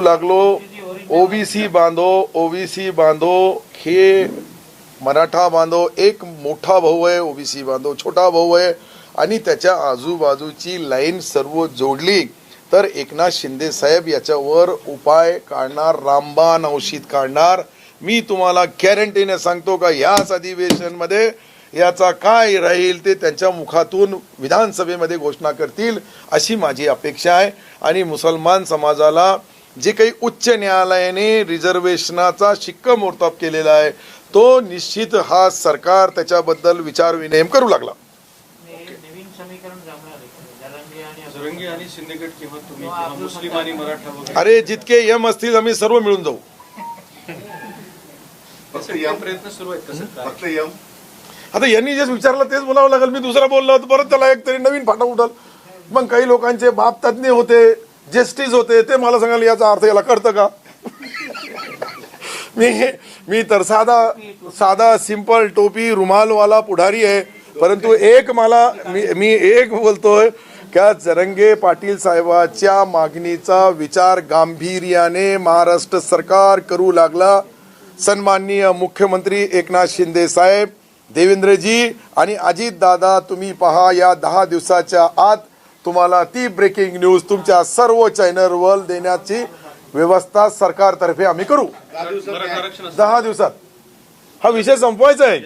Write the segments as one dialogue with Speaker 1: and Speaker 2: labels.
Speaker 1: लागलो ओबीसी बांधो ओबीसी बांधो हे मराठा बांधव एक मोठा भाऊ आहे ओबीसी बांधव छोटा भाऊ आहे आणि त्याच्या आजूबाजूची लाईन सर्व जोडली तर एकनाथ शिंदे साहेब याच्यावर उपाय काढणार रामबाण औषध काढणार. मी तुम्हाला गॅरंटीने सांगतो का याच अधिवेशनमध्ये याचा काय राहील ते त्यांच्या मुखातून विधानसभेमध्ये घोषणा करतील अशी माझी अपेक्षा आहे. आणि मुसलमान समाजाला जे काही उच्च न्यायालयाने रिझर्वेशनाचा शिक्कामोर्तब केलेला आहे तो निश्चित हा सरकार त्याच्याबद्दल विचार विनिमय करू लागला.
Speaker 2: नवीन समीकरण जमणार आहे. जरांगे आणि अब्दुल-
Speaker 3: जरंगी आणि सिंडिकेट किंवा तुम्ही किंवा मुस्लिम आणि मराठा वगैरे.
Speaker 1: अरे जितके यम असतील आम्ही सर्व मिळून जाऊ.
Speaker 3: त्यासाठी काही प्रयत्न सुरू आहेत कसं काय
Speaker 4: फक्त यम.
Speaker 1: आता यांनी जे विचारलं तेच बोलावं लागेल. मी दुसरा बोललो होतो परत त्याला एक तरी नवीन फाटा उठल. मग काही लोकांचे बाप तज्ज्ञ होते. जस्टिस होते ते मला सांगाल याचा अर्थ याला कळतं का? मी मी तर साधा साधा सिंपल टोपी रुमालवाला पुढारी आहे. परंतु एक मला मी मी एक बोलतोय का जरंगे पाटील साहेबाच्या मागणीचा विचार गांभीर्याने महाराष्ट्र सरकार करू लागला. सन्माननीय मुख्यमंत्री एकनाथ शिंदे साहेब देवेंद्रजी आणि अजित दादा तुम्ही पहा या दहा दिवसाच्या आत तुम्हाला ती ब्रेकिंग न्यूज तुमच्या सर्व चॅनलवर देण्याची व्यवस्था सरकारतर्फे आम्ही करू. दहा दिवसात. हा विषय संपवायचा आहे.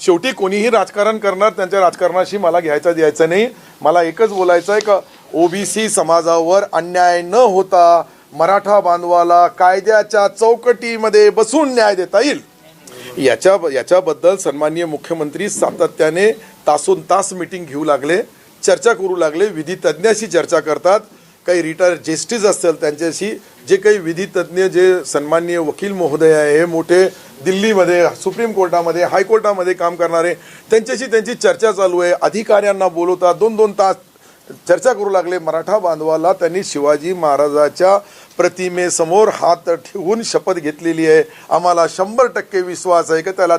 Speaker 1: शेवटी कोणीही राजकारण करणार त्यांच्या राजकारणाशी मला घ्यायचा द्यायचं नाही. मला एकच बोलायचं आहे का ओबीसी समाजावर अन्याय न होता मराठा बांधवाला कायद्याच्या चौकटीमध्ये बसून न्याय देता येईल. याच्या याच्याबद्दल सन्माननीय मुख्यमंत्री सातत्याने तासून तास मिटिंग घेऊ लागले. चर्चा करू लागले. विधी चर्चा करतात. काही रिटायर जस्टिस असतील त्यांच्याशी. जे काही विधितज्ज्ञ जे सन्माननीय वकील महोदय आहे हे मोठे दिल्लीमध्ये सुप्रीम कोर्टामध्ये हायकोर्टामध्ये काम करणारे त्यांच्याशी त्यांची चर्चा चालू आहे. अधिकाऱ्यांना बोलवतात. दोन दोन तास चर्चा करू लागले. मराठा बांधवाला त्यांनी शिवाजी महाराजाच्या प्रतिमेसमोर हात ठेवून शपथ घेतलेली आहे. आम्हाला शंभर टक्के विश्वास आहे की? त्याला